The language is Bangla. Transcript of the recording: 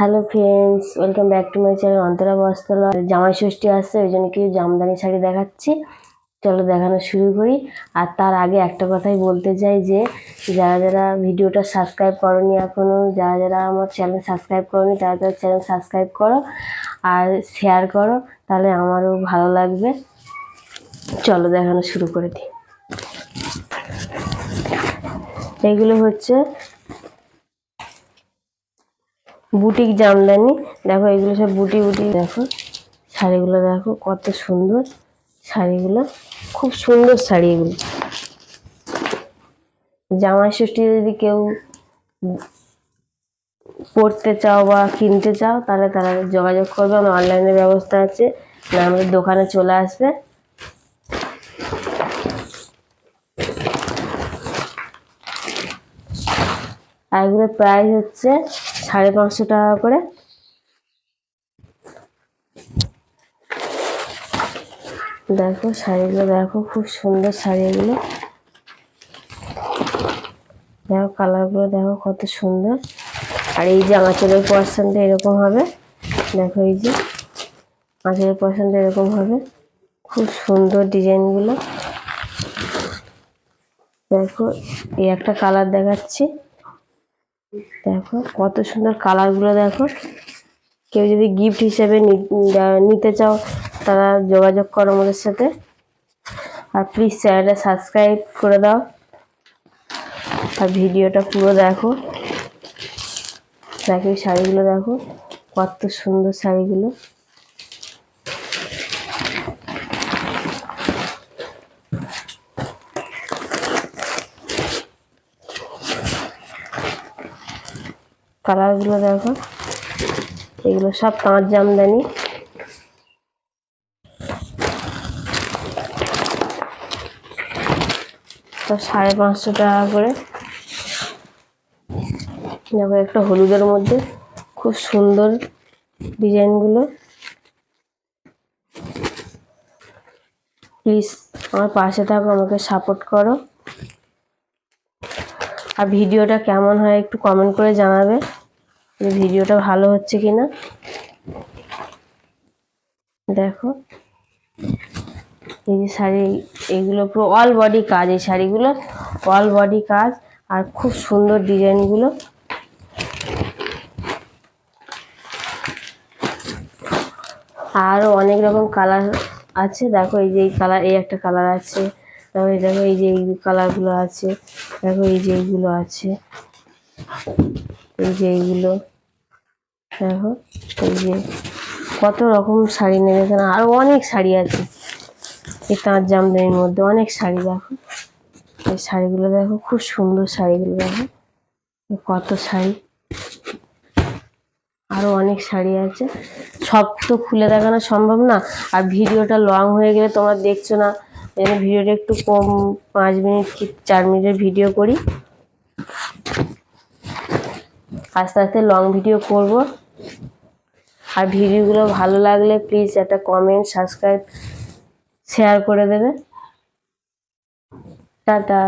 Hello friends welcome back to my channel Antara Bastralaya Jamai Shashthi আসছে ওই জন্য কিছু জামদানি শাড়ি দেখাচ্ছি। চলো দেখানো শুরু করি। আর তার আগে একটা কথাই বলতে চাই যে, যারা যারা ভিডিওটা সাবস্ক্রাইব করনি এখনও যারা যারা আমার চ্যানেল সাবস্ক্রাইব করনি, তারা তারা চ্যানেল সাবস্ক্রাইব করো আর শেয়ার করো, তাহলে আমারও ভালো লাগবে। চলো দেখানো শুরু করে দিই। এগুলো হচ্ছে বুটিক জামদানি। দেখো, এগুলো সব বুটি বুটি। দেখো, শাড়িগুলো দেখো, কত সুন্দর শাড়িগুলো। খুব সুন্দর শাড়ি এগুলো জামাই ষষ্ঠী যদি কেউ পড়তে চাও বা কিনতে চাও, তাহলে তারা যোগাযোগ করবে। আমার অনলাইনের ব্যবস্থা আছে। না আমাদের দোকানে চলে আসবে। আর এগুলোর প্রাইস হচ্ছে সাড়ে পাঁচশো টাকা করে। দেখো শাড়িগুলো, দেখো খুব সুন্দর শাড়িগুলো। দেখো কালারগুলো, দেখো কত সুন্দর। আর এই যে আঁচলের পার্সেন্টটা এরকম হবে। দেখো এই যে আঁচলের পার্সেন্টটা এরকম হবে। খুব সুন্দর ডিজাইনগুলো। দেখো এই একটা কালার দেখাচ্ছি। দেখো, কত সুন্দর কালারগুলো দেখো। কেউ যদি গিফট হিসেবে নিতে চাও, তারা যোগাযোগ করো আমাদের সাথে। আর প্লিজ চ্যানেলটা সাবস্ক্রাইব করে দাও। আর ভিডিওটা পুরো দেখো। দেখো শাড়িগুলো দেখো, কত সুন্দর শাড়িগুলো। কালারগুলো দেখো। এগুলো সব তাঁত জামদানি। সাড়ে পাঁচশো টাকা করে। দেখো একটা হলুদের মধ্যে খুব সুন্দর ডিজাইনগুলো। প্লিজ আমার পাশে থাকো, আমাকে সাপোর্ট করো। আর ভিডিওটা কেমন হয় একটু কমেন্ট করে জানাবে। যে ভিডিওটা ভালো হচ্ছে কি না দেখো। এই যে শাড়ি এগুলো পুরো অল বডি কাজ, এই শাড়িগুলো অল বডি কাজ আর খুব সুন্দর ডিজাইনগুলো। আরও অনেক রকম কালার আছে। দেখো এই যে এই কালার, এই একটা কালার আছে। তারপরে দেখো এই যে এই কালারগুলো আছে। দেখো এই যে এইগুলো আছে। এই যে এইগুলো। দেখো এই যে কত রকম শাড়ি নেবে এখানে আরও অনেক শাড়ি আছে। এই তাঁত জামদানির মধ্যে অনেক শাড়ি দেখো। এই শাড়িগুলো দেখো, খুব সুন্দর শাড়িগুলো দেখো। কত শাড়ি। আরও অনেক শাড়ি আছে। সব তো খুলে দেখানো সম্ভব না। আর ভিডিওটা লং হয়ে গেলে তোমরা দেখছ না। ভিডিওটা একটু কম, পাঁচ মিনিট কি, চার মিনিটের ভিডিও করি। আস্তে আস্তে লং ভিডিও করব। আর ভিডিওগুলো ভালো লাগলে প্লিজ একটা কমেন্ট সাবস্ক্রাইব শেয়ার করে দেবে। টাটা।